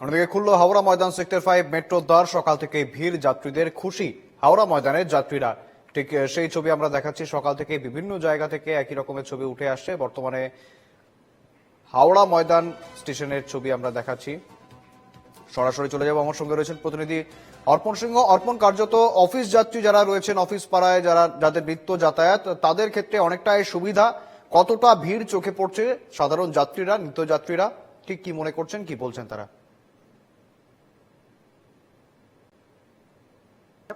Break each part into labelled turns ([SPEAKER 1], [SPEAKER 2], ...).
[SPEAKER 1] অন্যদিকে খুললো Howrah Maidan sector five metro দ্বার সকাল থেকে ভিড়, যাত্রীদের খুশি। হাওড়া ময়দানের যাত্রীরা। ঠিক সেই ছবি আমরা দেখাচ্ছি। সকাল থেকে বিভিন্ন জায়গা থেকে একই রকমের ছবি উঠে আসছে। বর্তমানে হাওড়া ময়দান স্টেশনের ছবি আমরা দেখাচ্ছি। সরাসরি চলে যাব। আমার সঙ্গে রয়েছেন প্রতিনিধি অর্পণ সিংহ। অর্পণ, কার্যত অফিস যাত্রী যারা রয়েছেন, অফিস পাড়ায় যারা, যাদের নিত্য যাতায়াত, তাদের ক্ষেত্রে অনেকটাই সুবিধা। কতটা ভিড় চোখে পড়ছে সাধারণ যাত্রীরা, নিত্য যাত্রীরা? ঠিক কি মনে করছেন, কি বলছেন তারা?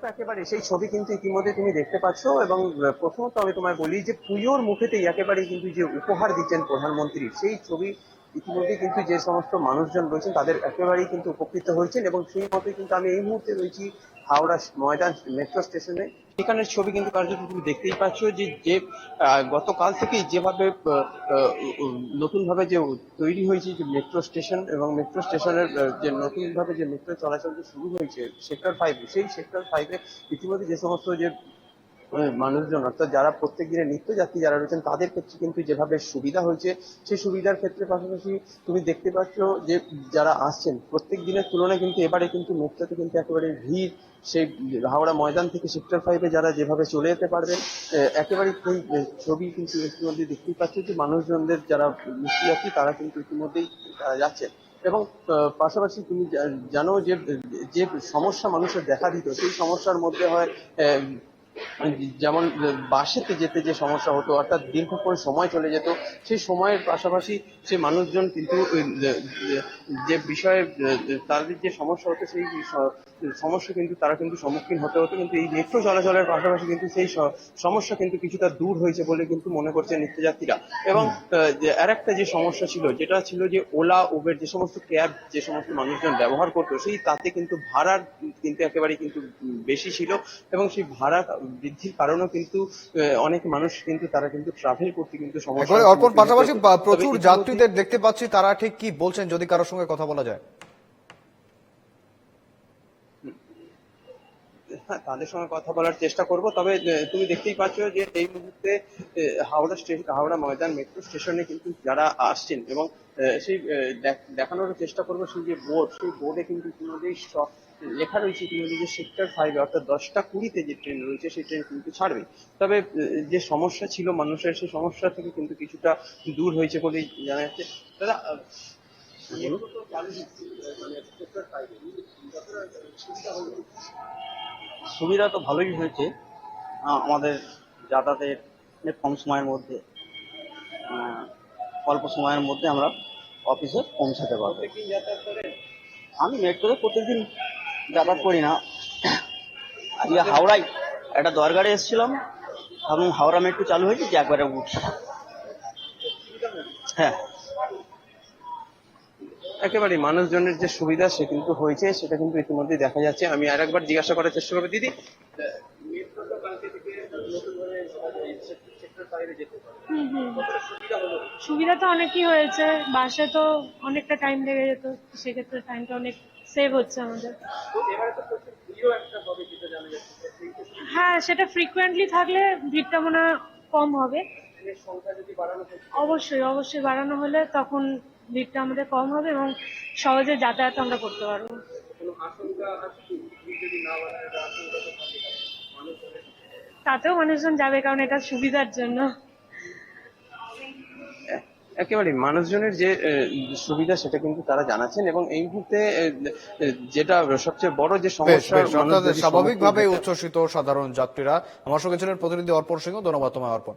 [SPEAKER 2] একেবারে সেই ছবি কিন্তু ইতিমধ্যে তুমি দেখতে পাচ্ছ এবং প্রথমত আমি তোমায় বলি যে পুজোর মুখেতেই একেবারে কিন্তু যে উপহার দিচ্ছেন প্রধানমন্ত্রী, সেই ছবি ইতিমধ্যে কিন্তু যে সমস্ত মানুষজন রয়েছেন তাদের একেবারেই কিন্তু উপকৃত হয়েছেন এবং সেই মতে কিন্তু আমি এই মুহূর্তে রয়েছি হাওড়া ময়দান মেট্রো স্টেশনে। সেখানের ছবি কিন্তু কার্যত তুমি দেখতেই পাচ্ছ যে যে গতকাল থেকেই যেভাবে আহ, আহ, নতুন ভাবে যে তৈরি হয়েছে যে মেট্রো স্টেশন এবং মেট্রো স্টেশনের যে নতুনভাবে যে মেট্রো চলাচল শুরু হয়েছে সেক্টর ফাইভ সেই সেক্টর ফাইভে ইতিমধ্যে যে সমস্ত যে মানুষজন, অর্থাৎ যারা প্রত্যেক দিনের নিত্যযাত্রী যারা রয়েছেন, তাদের ক্ষেত্রে কিন্তু যেভাবে সুবিধা হয়েছে, সেই সুবিধার ক্ষেত্রে পাশাপাশি তুমি দেখতে পাচ্ছ যে যারা আসছেন, প্রত্যেক দিনের তুলনায় কিন্তু এবারে কিন্তু মেট্রোতে কিন্তু একেবারে ভিড়। সেই হাওড়া ময়দান থেকে সেক্টর ফাইভে যারা যেভাবে চলে যেতে পারবেন একেবারে সেই ছবি কিন্তু ইতিমধ্যে দেখতেই পাচ্ছ যে মানুষজনদের যারা নিত্যযাত্রী তারা কিন্তু ইতিমধ্যেই যাচ্ছেন। এবং পাশাপাশি তুমি জানো যে যে সমস্যা মানুষের দেখা দিত সেই সমস্যার মধ্যে হয় যেমন বাসেতে যেতে যে সমস্যা হতো, অর্থাৎ দীর্ঘক্ষণ সময় চলে যেত, সেই সময়ের পাশাপাশি সে মানুষজন কিন্তু যে- বিষয়ে তাদের যে সমস্যা হতো, সেই সমস্যা কিন্তু তারা কিন্তু সম্মুখীন হতে হতো। কিন্তু এই মেট্রো চলাচলের পাশাপাশি কিন্তু সেই সমস্যা কিন্তু কিছুটা দূর হয়েছে বলে কিন্তু মনে করছে নিত্যযাত্রীরা এবং যে আরেকটা যে সমস্যা ছিল, যেটা ছিল যে ওলা, উবের যে সমস্ত ক্যাব, যে সমস্ত মানুষজন ব্যবহার করতো, সেই তাতে কিন্তু ভাড়ার কিন্তু একেবারে কিন্তু বেশি ছিল। এবং সেই ভাড়া বৃদ্ধির কারণেও কিন্তু অনেক মানুষ কিন্তু তারা কিন্তু ট্রাভেল করতে কিন্তু সমস্যা
[SPEAKER 1] হয় অর্পণ পাশাপাশি প্রচুর যাত্রীদের দেখতে পাচ্ছি তারা ঠিক কি বলছেন যদি কারোর সঙ্গে কথা বলা যায়?
[SPEAKER 2] তাদের সঙ্গে কথা বলার চেষ্টা করব। তবে তুমি দেখতেই পাচ্ছ যে এই মুহূর্তে হাওড়া স্টেশন হাওড়া ময়দান মেট্রো স্টেশনে কিন্তু যারা আসছেন এবং সেই দেখানোর চেষ্টা করব সেই যে বোর্ড সেই বোর্ডে কিন্তু ইতিমধ্যেই লেখা রয়েছে ইতিমধ্যে যে সেক্টর ফাইভে অর্থাৎ দশটা কুড়িতে যে ট্রেন রয়েছে সেই ট্রেন কিন্তু ছাড়বে। তবে যে সমস্যা ছিল মানুষের সেই সমস্যা থেকে কিন্তু কিছুটা দূর হয়েছে বলেই জানা যাচ্ছে। দাদা মানে সেক্টর ফাইভে সুবিধা
[SPEAKER 3] তো ভালোই হয়েছে আমাদের যাতায়াতের কম সময়ের মধ্যে অল্প সময়ের মধ্যে আমরা অফিসে পৌঁছাতে পারব। আমি মেট্রোতে প্রত্যেকদিন যাতায়াত করি না। আজকে হাওড়ায় একটা দরকারে এসেছিলাম এবং হাওড়া মেট্রো চালু হয়েছে যে একবারে উঠছি। হ্যাঁ।
[SPEAKER 2] একেবারে মানুষজনের যে সুবিধা সে কিন্তু হয়েছে, সেটা কিন্তু ইতিমধ্যে দেখা যাচ্ছে। আমি আর একবার জিজ্ঞাসা করার চেষ্টা করব, দিদি। সুবিধা
[SPEAKER 4] তো অনেকই হয়েছে। বাসে তো অনেকটা টাইম লেগে যেত, সেক্ষেত্রে টাইমটা অনেক সেভ হচ্ছে আমাদের। হ্যাঁ সেটা ফ্রিকুয়েন্টলি থাকলে ভিড়টা মনে কম হবে।
[SPEAKER 2] ট্রেনের সংখ্যা যদি বাড়ানো হয়
[SPEAKER 4] অবশ্যই অবশ্যই বাড়ানো হলে তখন ভিড়টা আমাদের কম হবে এবং সহজে যাতায়াত আমরা করতে পারব। তাতেও মানুষজন যাবে কারণ এটা সুবিধার জন্য।
[SPEAKER 2] একেবারে মানুষজনের যে সুবিধা সেটা কিন্তু তারা জানাচ্ছেন এবং এই মুহূর্তে যেটা সবচেয়ে বড় যে সমস্যা
[SPEAKER 1] স্বাভাবিকভাবে উচ্ছ্বসিত সাধারণ যাত্রীরা। আমার সঙ্গে ছিলেন প্রতিনিধি অর্পণ সিংহ ধন্যবাদ তোমায় অর্পণ।